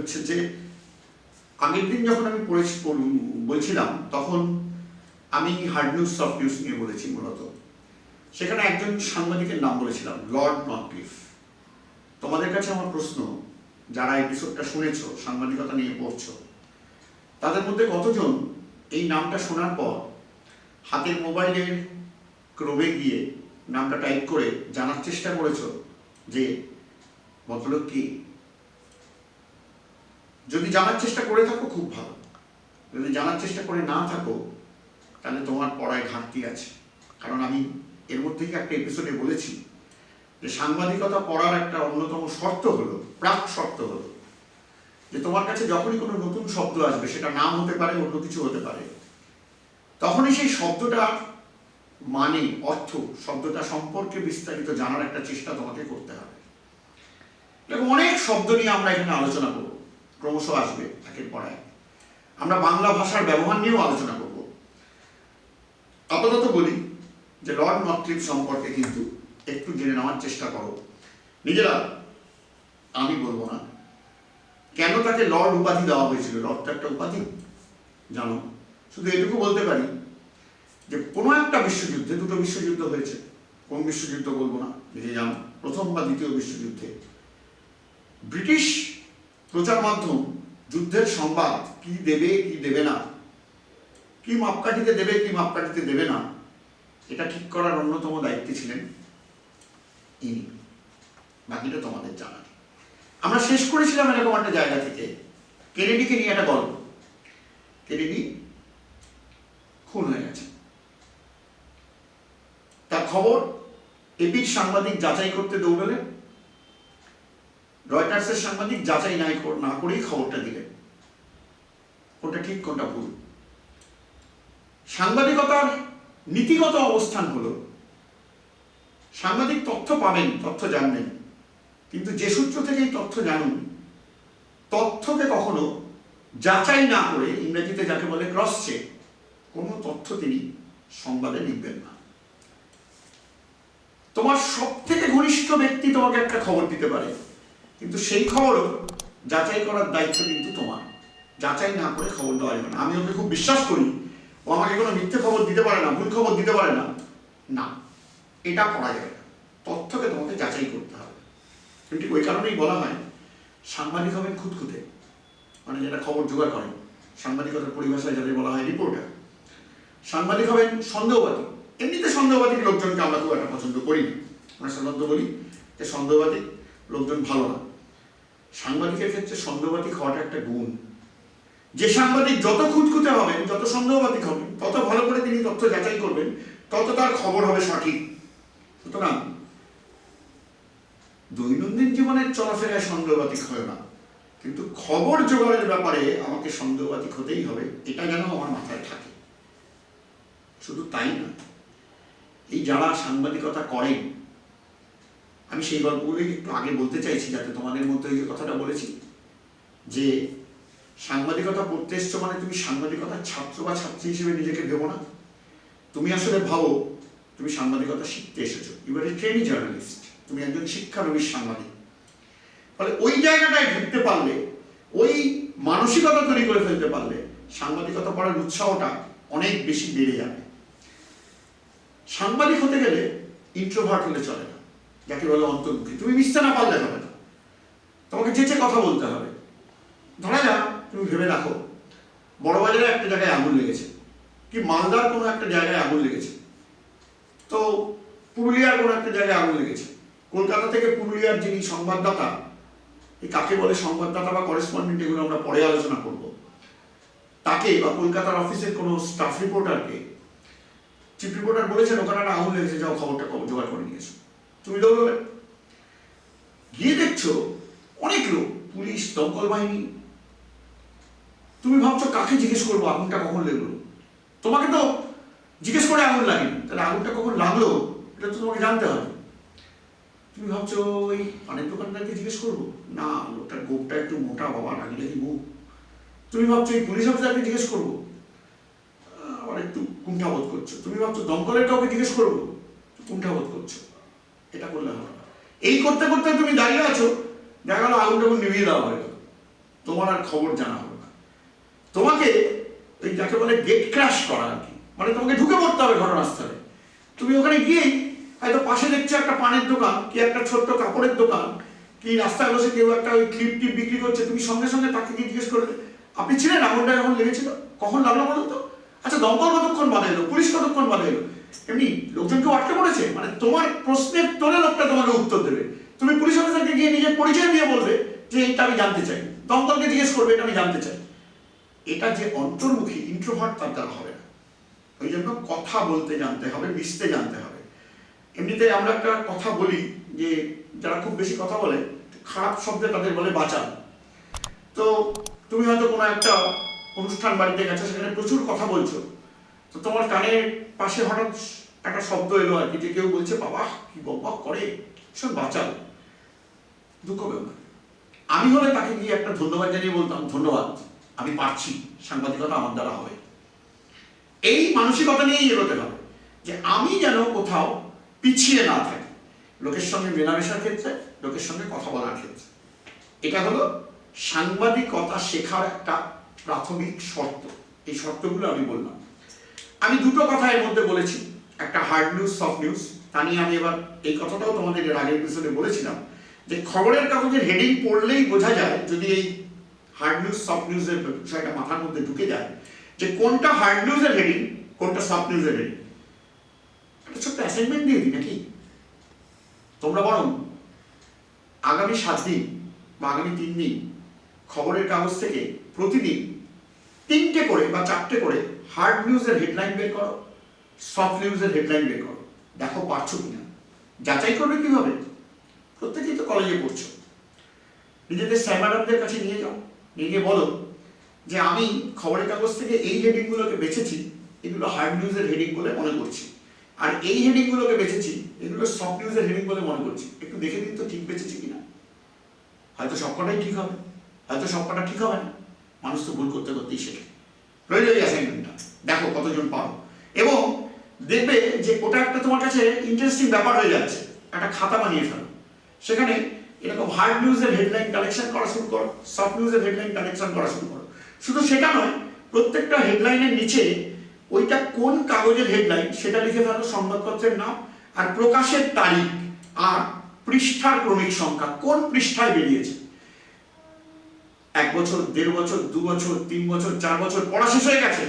হচ্ছে যে, আগের দিন যখন আমি পড়েছি বলছিলাম, তখন আমি হার্ড নিউজ সফট নিউজ নিয়ে বলেছি মূলত। সেখানে একজন সাংবাদিকের নাম বলেছিলাম, লর্ড নটক্লিফ। তোমাদের কাছে আমার প্রশ্ন, যারা এপিসোডটা শুনেছ, সাংবাদিকতা নিয়ে পড়ছ, তাদের মধ্যে কতজন এই নামটা শোনার পর হাতের মোবাইলের ক্রমে গিয়ে নামটা টাইপ করে জানার চেষ্টা করেছ যে, ভদ্রলোক কি যদি জানার চেষ্টা করে থাকো, খুব ভালো। যদি জানার চেষ্টা করে না থাকো, তাহলে তোমার পড়ায় ঘাটতি আছে। কারণ আমি এর মধ্যেই একটা এপিসোডে বলেছি যে সাংবাদিকতা পড়ার একটা অন্যতম শর্ত হলো, প্রাক শর্ত হলো যে তোমার কাছে যখনই কোনো নতুন শব্দ আসবে, সেটা নাম হতে পারে, অন্য কিছু হতে পারে, তখনই সেই শব্দটা মানে অর্থ, শব্দটা সম্পর্কে বিস্তারিত জানার একটা চেষ্টা তোমাকে করতে হবে। এরকম অনেক শব্দ নিয়ে আমরা এখানে আলোচনা করব। ক্রমশ আসবে, একের পর এক। আমরা বাংলা ভাষার ব্যবহার নিয়েও আলোচনা করব। আপাতত বলি যে লর্ড নটক্লিফ সম্পর্কে কিন্তু একটু জেনে নেওয়ার চেষ্টা করো। নিজেরা, আমি বলব না। কেন তাকে লর্ড উপাধি দেওয়া হয়েছিল? লর্ড তো একটা উপাধি, জানো? শুধু এটুকু বলতে পারি যে কোনো একটা বিশ্বযুদ্ধে, দুটো বিশ্বযুদ্ধ হয়েছে। কোন বিশ্বযুদ্ধ বলব না, নিজে জানো। প্রথম বা দ্বিতীয় বিশ্বযুদ্ধে ব্রিটিশ প্রচার মাধ্যম, যুদ্ধের সংবাদ, কি দেবে কি দেবে না? কি মাপকাঠিতে দেবে, কি মাপকাঠিতে দেবে না? এটা ঠিক করার অন্যতম দায়িত্বে ছিলেন ইনি। বাকিটা তোমাদের জানা আমরা শেষ করেছিলাম এরকম একটা জায়গা থেকে। কেনেডিকে নিয়ে একটা গল্প। কেনেডি খুন হয়ে গেছে। তার খবর এপির সাংবাদিক যাচাই করতে দৌড়ালেন। রয়টার্সের সাংবাদিক যাচাই নাই না করেই খবরটা দিলেন। কোনটা ঠিক, কোনটা ভুল? সাংবাদিকতার নীতিগত অবস্থান হলো, সাংবাদিক তথ্য পাবেন, তথ্য জানবেন, কিন্তু যে সূত্র থেকে এই তথ্য জানুন, তথ্যকে কখনো যাচাই না করে ইংরেজিতে যাকে বলে ক্রস চেক কোনো তথ্য তিনি সংবাদে লিখবেন না। তোমার সব থেকে ঘনিষ্ঠ ব্যক্তি তোমাকে একটা খবর দিতে পারে। কিন্তু সেই খবরও যাচাই করার দায়িত্ব কিন্তু তোমার। যাচাই না করে খবর দেওয়া যাবে না। আমি ওকে খুব বিশ্বাস করি। ও আমাকে কোনো মিথ্যে খবর দিতে পারে না, ভুল খবর দিতে পারে না। না, এটা করা যাবে না। তথ্যকে তোমাকে যাচাই করতে হবে। কিন্তু ওই কারণেই বলা হয়, সাংবাদিক হবেন খুঁতখুঁতে। মানে যারা খবর জোগাড় করেন। সাংবাদিকতার পরিভাষায় যাদের বলা হয় রিপোর্টার। সাংবাদিক হবেন সন্দেহবাদী। এমনিতে সন্দেহবাদী লোকজনকে আমরা খুব একটা পছন্দ করি না। আমরা সাধারণত বলি যে সন্দেহবাদী লোকজন ভালো না। সাংবাদিকের ক্ষেত্রে সন্দেহবাদী হওয়াটা একটা গুণ। যে সাংবাদিক যত খুঁতখুঁতে হবেন যত সন্দেহবাদী হবেন তত ভালো করে তিনি তথ্য যাচাই করবেন, তত তার খবর হবে সঠিক। সুতরাং দৈনন্দিন জীবনের চলাফেরায় সন্দেহবাতিক হয় না। কিন্তু খবর জোগাড়ের ব্যাপারে আমাকে সন্দেহবাতিক হতেই হবে, এটা যেন আমার মাথায় থাকে। শুধু তাই না, এই যারা সাংবাদিকতা করেন আমি সেই গল্পগুলোই একটু আগে বলতে চাইছি, যাতে তোমাদের মধ্যে যে কথাটা বলেছি, যে সাংবাদিকতা পড়তে এসছো মানে তুমি সাংবাদিকতার ছাত্র বা ছাত্রী হিসেবে নিজেকে ভেবো না। তুমি আসলে ভাবো, তুমি সাংবাদিকতা শিখতে এসেছ। You are a trainee journalist তুমি একজন শিক্ষানবিশ সাংবাদিক। ফলে ওই জায়গাটায় ঢুকতে পারলে, ওই মানসিকতা তৈরি করে ফেলতে পারলে সাংবাদিকতা পড়ার উৎসাহটা অনেক বেশি বেড়ে যাবে। সাংবাদিক হতে গেলে ইন্ট্রোভার্ট হলে চলে যাকে বলে অন্তর্মুখী। তুমি মিশতে না পারলে হবে না। তোমাকে যেচে কথা বলতে হবে। ধরা যাক, তুমি ভেবে রাখো, বড়বাজারে একটা জায়গায় আগুন লেগেছে। কি মালদার কোনো একটা জায়গায় আগুন লেগেছে। তো পুরুলিয়ার কোনো একটা জায়গায় আগুন লেগেছে। কলকাতা থেকে পুরুলিয়ার যিনি সংবাদদাতা, এই কাকে বলে সংবাদদাতা বা করেসপন্ডেন্ট এগুলো আমরা পরে আলোচনা করব। তাকে বা কলকাতার অফিসের কোনো স্টাফ রিপোর্টারকে চিফ রিপোর্টার বলেছেন, ওখানে একটা আগুন লেগেছে, যাও খবরটা জোগাড় করে নিয়েছো তুমি দৌড়বে গিয়ে দেখছ অনেক লোক, পুলিশ, দমকল বাহিনী। তুমি ভাবছ কাকে জিজ্ঞেস করব, আগুনটা কখন লেগলো? তোমাকে তো জিজ্ঞেস করে আগুন লাগেনি। তাহলে আগুনটা কখন লাগল? এটা তো তোমাকে জানতে হবে। তুমি ভাবছ ওই পানের দোকানদারকে জিজ্ঞেস করব? না, লোকটার গোপটা একটু মোটা, বাবা রাগি রাগি মুখ তুমি ভাবছ এই পুলিশ অফিসারকে জিজ্ঞেস করব? আবার একটু কুণ্ঠাবোধ করছ। তুমি ভাবছ দমকলের কাউকে জিজ্ঞেস করব? কুণ্ঠাবোধ করছ। এটা করলে হবে এই করতে করতে তুমি দাঁড়িয়ে আছো, দেখা গেলো আগুন টাগুন নিভিয়ে দেওয়া হয়ে গেল। তোমার আর খবর জানা হবে না। তোমাকে ওই যাকে বলে গেট ক্র্যাশ করা আর কি মানে তোমাকে ঢুকে পড়তে হবে ঘটনাস্থলে। তুমি ওখানে গিয়েই হয়তো পাশে দেখছ একটা পানের দোকান, কি একটা ছোট্ট কাপড়ের দোকান, কি রাস্তায় বসে কেউ একটা ওই ক্লিপ টিপ বিক্রি করছে, তুমি সঙ্গে সঙ্গে তাকে গিয়ে জিজ্ঞেস করলে, আপনি ছিলেন? আগুনটা যখন লেগেছিল? কখন লাগল বলুন তো আচ্ছা দমকল কতক্ষণ বাধা এলো? পুলিশ কতক্ষণ বাধা এলো? এমনি লোকজন কেউ আটকে পড়েছে? মানে তোমার প্রশ্নের তোলে লোকটা তোমাকে উত্তর দেবে। তুমি পুলিশ অফিসারকে গিয়ে নিজের পরিচয় দিয়ে বলবে যে এটা আমি জানতে চাই। দমকলকে জিজ্ঞেস করবে, এটা আমি জানতে চাই। এটা যে অন্তর্মুখী ইন্ট্রোভার্ট তার দ্বারা হবে না। ওই জন্য কথা বলতে জানতে হবে, মিশতে জানতে হবে। এমনিতে আমরা একটা কথা বলি যে, যারা খুব বেশি কথা বলে, খারাপ শব্দে তাদের বলে বাঁচান। তো তুমি হয়তো কোনো একটা অনুষ্ঠান বাড়িতে গেছো, সেখানে প্রচুর কথা বলছো। তো তোমার কানের পাশে হঠাৎ একটা শব্দ এলো আর কি, যে কেউ বলছে, বাবা, কি বক করে? সব বাঁচাও। দুঃখ না। আমি হলে তাকে গিয়ে একটা ধন্যবাদ জানিয়ে বলতাম, ধন্যবাদ, আমি পারছি, সাংবাদিকতা আমার দ্বারা হবে। এই মানসিকতা নিয়েই এগোতে হবে, যে আমি যেন কোথাও পিছিয়ে না থাকি, লোকের সঙ্গে মেলামেশার ক্ষেত্রে, লোকের সঙ্গে কথা বলার ক্ষেত্রে। এটা হলো সাংবাদিকতা শেখার একটা প্রাথমিক শর্ত। এই শর্তগুলো আমি বললাম। আমি দুটো কথা এর মধ্যে বলেছি। একটা হার্ড নিউজ সফট নিউজ তা নিয়ে আমি এবার এই কথাটাও তোমাদের এর আগের এপিসোডে বলেছিলাম, যে খবরের কাগজের হেডিং পড়লেই বোঝা যায় যদি এই হার্ড নিউজ সফট নিউজের বিষয়টা মাথার মধ্যে ঢুকে যায়, যে কোনটা হার্ড নিউজের হেডিং কোনটা সফট নিউজের হেডিং একটা ছোট্ট অ্যাসাইনমেন্ট দিয়ে দিই নাকি? তোমরা বরং আগামী সাত দিন বা আগামী তিন দিন খবরের কাগজ থেকে প্রতিদিন তিনটে করে বা চারটে করে হার্ড নিউজের হেডলাইন বের করো সফট নিউজের হেডলাইন বের করো। দেখো পারছ কিনা? যাচাই করবে কীভাবে? প্রত্যেকেই তো কলেজে পড়ছো। নিজেদের স্যার ম্যাডামদের কাছে নিয়ে যাও। নিয়ে গিয়ে বলো যে আমি খবরের কাগজ থেকে এই হেডিংগুলোকে বেছেছি, এগুলো হার্ড নিউজের হেডিং বলে মনে করছি। আর এই হেডিংগুলোকে বেছেছি, এগুলো সফট নিউজের হেডিং বলে মনে করছি। একটু দেখে দিন তো ঠিক বেছেছি কিনা। হয়তো সবকটাই ঠিক হবে। হয়তো সবকটা ঠিক হবে না। মানুষ তো ভুল করতে করতেই শেখে। রইল এই অ্যাসাইনমেন্টটা দেখো কতজন পারো। এবং দেখবে যে ওটা একটা তোমার কাছে ইন্টারেস্টিং ব্যাপার হয়ে যাচ্ছে। একটা খাতা বানিয়ে ফেলো। সেখানে এরকম হার্ড নিউজের হেডলাইন কালেকশন করা শুরু করো সফট নিউজের হেডলাইন কালেকশন করা শুরু করো। শুধু সেটা নয়, প্রত্যেকটা হেডলাইনের নিচে ওইটা কোন কাগজের হেডলাইন সেটা লিখে ফেলো, সংবাদপত্রের নাম আর প্রকাশের তারিখ আর পৃষ্ঠার ক্রমিক সংখ্যা। কোন পৃষ্ঠায় বেরিয়েছে? এক বছর, দেড় বছর, দু বছর, তিন বছর, চার বছর, পড়া শেষ হয়ে গেছে।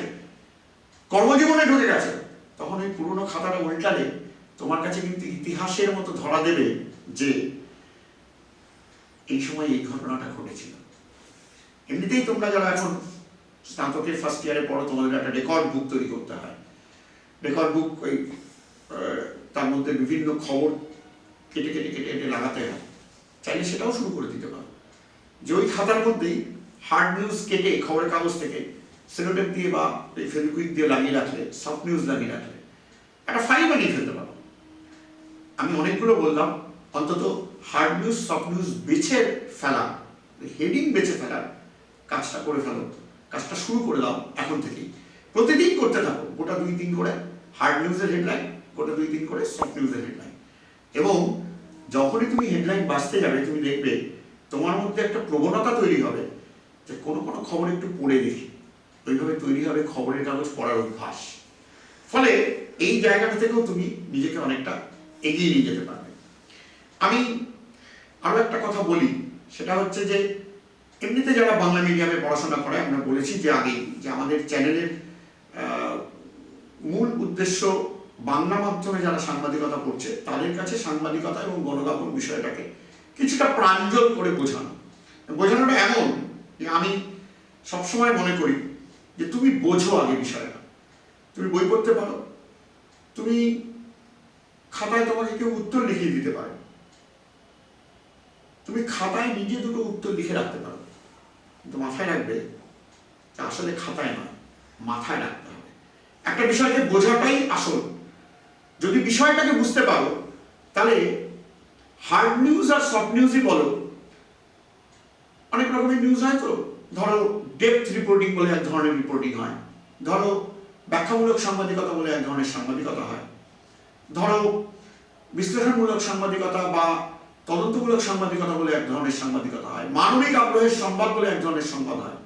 কর্মজীবনে ঢুকে গেছে। তখন ওই পুরোনো খাতাটা উল্টালে তোমার কাছে কিন্তু ইতিহাসের মতো ধরা দেবে যে এই সময় এই ঘটনাটা ঘটেছিল। এমনিতেই তোমরা যারা এখন স্নাতকের ফার্স্ট ইয়ারে পড়ো, তোমাদের একটা রেকর্ড বুক তৈরি করতে হয়। রেকর্ড বুক ওই তার মধ্যে বিভিন্ন খবর কেটে কেটে কেটে কেটে লাগাতে হয়। চাইলে সেটাও শুরু করে দিতে পারো। যে ওই খাতার মধ্যেই হার্ড নিউজ কেটে, খবরের কাগজ থেকে সেলোটেপ দিয়ে বা এই ফেভিকুইক দিয়ে লাগিয়ে রাখলে সফট নিউজ লাগিয়ে রাখলে, একটা ফাইল বানিয়ে ফেলতে পারো। আমি অনেকগুলো বললাম, অন্তত হার্ড নিউজ সফট নিউজ বেছে ফেলা হেডিং বেছে ফেলার কাজটা করে ফেলো, কাজটা শুরু করে দাও এখন থেকেই। প্রতিদিন করতে থাকো, গোটা দুই দিন করে হার্ড নিউজের হেডলাইন গোটা দুই দিন করে সফট নিউজের হেডলাইন এবং যখনই তুমি হেডলাইন বাঁচতে যাবে, তুমি দেখবে তোমার মধ্যে একটা প্রবণতা তৈরি হবে যে কোনো কোনো খবর একটু পড়ে দেখি। ওইভাবে তৈরি হবে খবরের কাগজ পড়ার অভ্যাস। ফলে এই জায়গাটা থেকেও তুমি নিজেকে অনেকটা এগিয়ে নিয়ে যেতে পারবে। আমি আরও একটা কথা বলি, সেটা হচ্ছে যে এমনিতে যারা বাংলা মিডিয়ামে পড়াশোনা করে, আমরা বলেছি যে আগেই যে আমাদের চ্যানেলের মূল উদ্দেশ্য বাংলা মাধ্যমে যারা সাংবাদিকতা করছে, তাদের কাছে সাংবাদিকতা এবং গণদাপন বিষয়টাকে কিছুটা প্রাঞ্জল করে বোঝানো। বোঝানোটা এমন যে আমি সবসময় মনে করি যে তুমি বোঝো আগে বিষয়টা। তুমি বই পড়তে পারো। তুমি খাতায় তোমাকে কেউ উত্তর লিখিয়ে দিতে পারে। তুমি খাতায় নিজে দুটো উত্তর লিখে রাখতে পারো। কিন্তু মাথায় রাখবে আসলে খাতায় নয়, মাথায় রাখতে হবে। একটা বিষয়কে বোঝাটাই আসল। যদি বিষয়টাকে বুঝতে পারো, তাহলে হার্ড নিউজ আর সফট নিউজই বলো। অনেক রকমের নিউজ হয় তো। ধরো ডেপথ রিপোর্টিং বলে এক ধরনের রিপোর্টিং হয়। ধরো ব্যাখ্যামূলক সাংবাদিকতা বলে এক ধরনের সাংবাদিকতা হয়। ধরো বিশ্লেষণমূলক সাংবাদিকতা বা তদন্তমূলক সাংবাদিকতা বলে এক ধরনের সাংবাদিকতা হয়। মানবিক আগ্রহের সংবাদ বলে এক ধরনের সংবাদ হয়।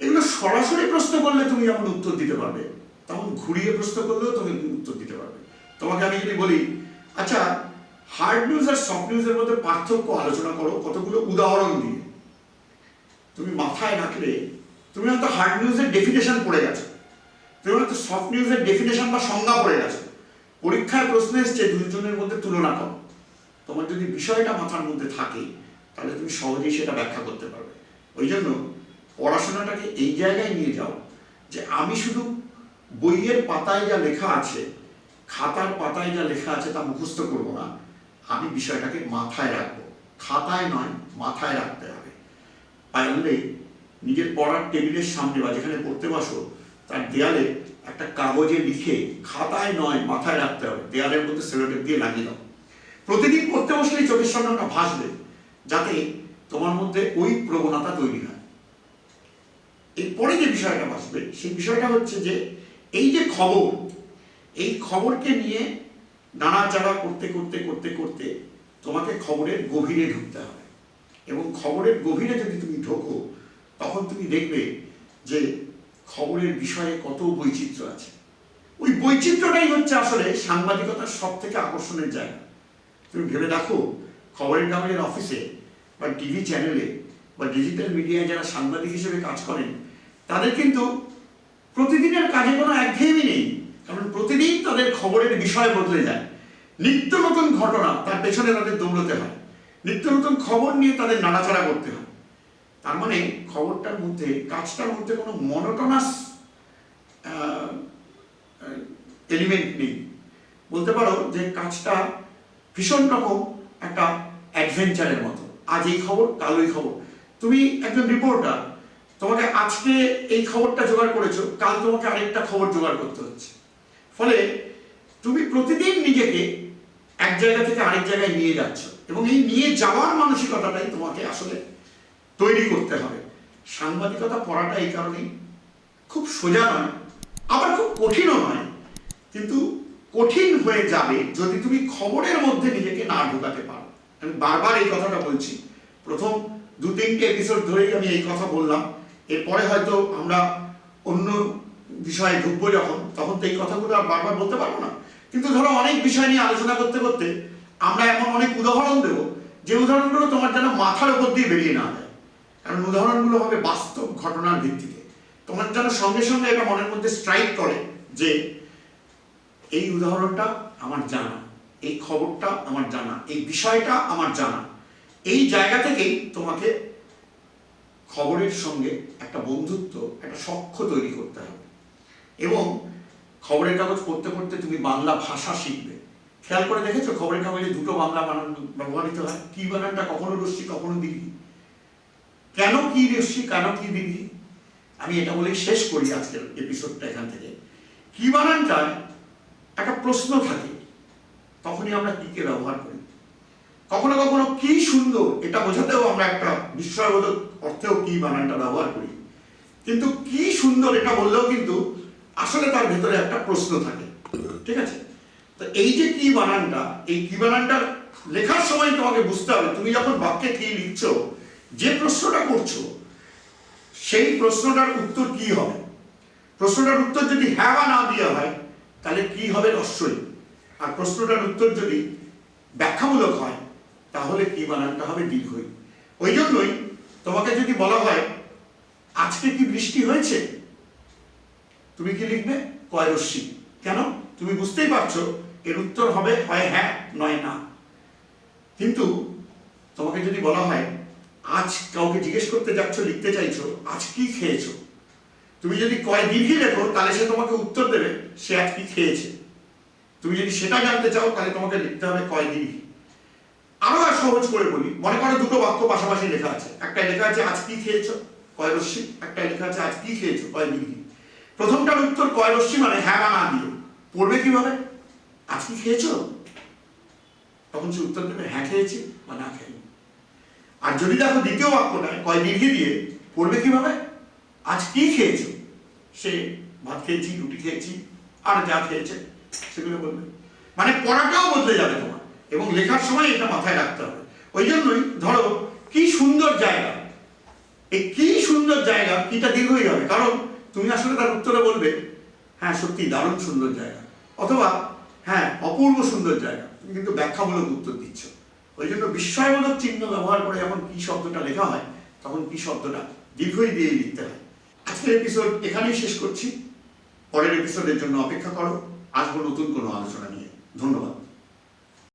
এগুলো সরাসরি প্রশ্ন করলে তুমি যেমন উত্তর দিতে পারবে। তখন ঘুরিয়ে প্রশ্ন করলেও তুমি উত্তর দিতে পারবে। তোমাকে আমি যদি বলি আচ্ছা হার্ড নিউজ আর সফট নিউজের মধ্যে পার্থক্য আলোচনা করো, কতগুলো উদাহরণ দিয়ে। তুমি মাথায় রাখলে তুমি হয়তো হার্ড নিউজের ডেফিনেশন পড়ে গেছো। তুমি হয়তো সফট নিউজের ডেফিনেশন বা সংজ্ঞা পড়ে গেছো। পরীক্ষায় প্রশ্ন এসছে, দুজনের মধ্যে তুলনা করো। তোমার যদি বিষয়টা মাথার মধ্যে থাকে, তাহলে তুমি সহজেই সেটা ব্যাখ্যা করতে পারবে। ওই জন্য পড়াশোনাটাকে এই জায়গায় নিয়ে যাও যে আমি শুধু বইয়ের পাতায় যা লেখা আছে, খাতার পাতায় যা লেখা আছে তা মুখস্থ করব না। আমি বিষয়টাকে মাথায় রাখব। খাতায় নয়, মাথায় রাখতে হবে। পারলে নিজের পড়ার টেবিলের সামনে বা যেখানে পড়তে বসো, তার দেয়ালে একটা কাগজে লিখে খাতায় নয়, মাথায় রাখতে হবে। দেয়ালের মধ্যে সেলোটেপ দিয়ে লাগিয়ে দাও। প্রতিদিন পড়তে বসলেই চোখের সামনে ওটা ভাসবে, যাতে তোমার মধ্যে ওই প্রবণতা তৈরি হয়। এরপরে যে বিষয়টা ভাসবে, সেই বিষয়টা হচ্ছে যে, এই যে খবর, এই খবরকে নিয়ে নাড়াচাড়া করতে করতে করতে করতে তোমাকে খবরের গভীরে ঢুকতে হবে। এবং খবরের গভীরে যদি তুমি ঢোকো, তখন তুমি দেখবে যে খবরের বিষয়ে কত বৈচিত্র্য আছে। ওই বৈচিত্র্যটাই হচ্ছে আসলে সাংবাদিকতার সব থেকে আকর্ষণের জায়গা। তুমি ভেবে দেখো, খবরের কাগজের অফিসে বা টিভি চ্যানেলে বা ডিজিটাল মিডিয়ায় যারা সাংবাদিক হিসেবে কাজ করেন, তাদের কিন্তু প্রতিদিনের কাজে কোনো একঘেয়েমি নেই। কারণ প্রতিদিন তাদের খবরের বিষয় বদলে যায়। নিত্য নতুন ঘটনা তার পেছনে তাদের দৌড়তে হয়। নিত্য নতুন খবর নিয়ে তাদের নাড়াচাড়া করতে হয়। তার মানে খবরটার মধ্যে, কাজটার মধ্যে কোনো মনোটনাস এলিমেন্ট নেই। বলতে পারো যে কাজটা ভীষণ রকম একটা অ্যাডভেঞ্চারের মতো। আজ এই খবর, কাল ওই খবর। তুমি একজন রিপোর্টার তোমাকে আজকে এই খবরটা জোগাড় করেছ, কাল তোমাকে আরেকটা খবর জোগাড় করতে হচ্ছে। ফলে তুমি প্রতিদিন নিজেকে এক জায়গা থেকে আরেক জায়গায় নিয়ে যাচ্ছ এবং এই নিয়ে যাওয়ার মানসিকতাটাই তোমাকে আসলে তৈরি করতে হবে। সাংবাদিকতা পড়াটা এই কারণেই খুব সোজা নয়, আবার খুব কঠিনও নয়, কিন্তু কঠিন হয়ে যাবে যদি তুমি খবরের মধ্যে নিজেকে না ঢোকাতে পারো। আমি বারবার এই কথাটা বলছি। প্রথম দু তিনটে এপিসোড ধরেই আমি এই কথা বললাম। এরপরে হয়তো আমরা অন্য বিষয়ে ঢুকবো যখন, তখন তো এই কথাগুলো আর বারবার বলতে পারব না। কিন্তু ধরো অনেক বিষয় নিয়ে আলোচনা করতে করতে আমরা এমন অনেক উদাহরণ দেবো, যে উদাহরণগুলো তোমার যেন মাথার উপর দিয়ে বেরিয়ে না যায়। কারণ উদাহরণগুলো হবে বাস্তব ঘটনার ভিত্তিতে। তোমার যেন সঙ্গে সঙ্গে এটা মনের মধ্যে স্ট্রাইক করে যে, এই উদাহরণটা আমার জানা, এই খবরটা আমার জানা, এই বিষয়টা আমার জানা। এই জায়গা থেকেই তোমাকে খবরের সঙ্গে একটা বন্ধুত্ব, একটা সখ্য তৈরি করতে হবে। এবং খবরের কাগজ পড়তে পড়তে তুমি বাংলা ভাষা শিখবে। খেয়াল করে দেখেছ? খবরের কাগজে দুটো বাংলা বানান, ব্যবহৃত হয়। কি বানানটা কখনো রশ্মি, কখনো দিঘি কেন কি রশ্মি, কেন কি দিঘি আমি এটা বলেই শেষ করি আজকের এপিসোডটা এখান থেকে। কি বানানটায় একটা প্রশ্ন থাকে, তখনই আমরা কি কে ব্যবহার করি? কখনো কখনো কি সুন্দর, এটা বোঝাতেও আমরা একটা বিস্ময়বোধক অর্থেও কি বানানটা ব্যবহার করি। কিন্তু কি সুন্দর, এটা বললেও কিন্তু আসলে তার ভেতরে একটা প্রশ্ন থাকে। ঠিক আছে? তো এই যে কি বানানটা এই কি বানানটা লেখার সময় তোমাকে বুঝতে হবে, তুমি যখন বাক্যে কি লিখছো, যে প্রশ্নটা করছ, সেই প্রশ্নটার উত্তর কি হবে? প্রশ্নটার উত্তর যদি হ্যাঁ বা না দেওয়া হয়, তাহলে কি হবে রস্যই আর প্রশ্নটার উত্তর যদি ব্যাখ্যামূলক হয়, তাহলে কি বানানটা হবে দীর্ঘই। ওই জন্যই তোমাকে যদি বলা হয়, আজকে কি বৃষ্টি হয়েছে? তুমি কি লিখবে? কয়রস্যি কেন? তুমি বুঝতেই পারছ, এর উত্তর হবে হয় হ্যাঁ নয় না। কিন্তু তোমাকে যদি বলা হয়, আজ কাউকে জিজ্ঞেস করতে যাচ্ছ, লিখতে চাইছো, আজ কি খেয়েছো? তুমি যদি কয় দীর্ঘি লেখো, তাহলে সে তোমাকে উত্তর দেবে, সে আজ কি খেয়েছে। তুমি যদি সেটা জানতে চাও, তাহলে তোমাকে লিখতে হবে কয় দীর্ঘি আরও আর সহজ করে বলি, মনে করো দুটো বাক্য পাশাপাশি লেখা আছে। একটা লেখা আছে, আজ কি খেয়েছো? কয় রশ্মি। একটা লেখা আছে, আজ কি খেয়েছো? কয় দীর্ঘি প্রথমটার উত্তর কয় রশ্মি মানে হ্যাঁ বা না দিয়ে পড়বে কীভাবে? আজ কি খেয়েছো? তখন সে উত্তর দেবে হ্যাঁ খেয়েছি বা না খাইনি আর যদি দেখো দ্বিতীয় বাক্যটায় কয় দীর্ঘি দিয়ে, পড়বে কীভাবে? আজ কি খেয়েছো? সে ভাত খেয়েছি, রুটি খেয়েছি, আর যা খেয়েছে সেগুলো বলবে। মানে পড়াটাও বদলে যাবে তোমার, এবং লেখার সময় এটা মাথায় রাখতে হবে। ওই জন্যই ধরো, কি সুন্দর জায়গা। এই কি সুন্দর জায়গা, কিটা দীর্ঘই হবে। কারণ তুমি আসলে তার উত্তরে বলবে হ্যাঁ সত্যি, দারুণ সুন্দর জায়গা। অথবা হ্যাঁ অপূর্ব সুন্দর জায়গা। তুমি কিন্তু ব্যাখ্যামূলক উত্তর দিচ্ছ। ওই জন্য বিস্ময়মূলক চিহ্ন ব্যবহার করে যখন কি শব্দটা লেখা হয়, তখন কি শব্দটা দীর্ঘই দিয়ে লিখতে হয়। আজকের এপিসোড এখানেই শেষ করছি। পরের এপিসোডের জন্য অপেক্ষা করো। আসব নতুন কোনো আলোচনা নিয়ে। ধন্যবাদ।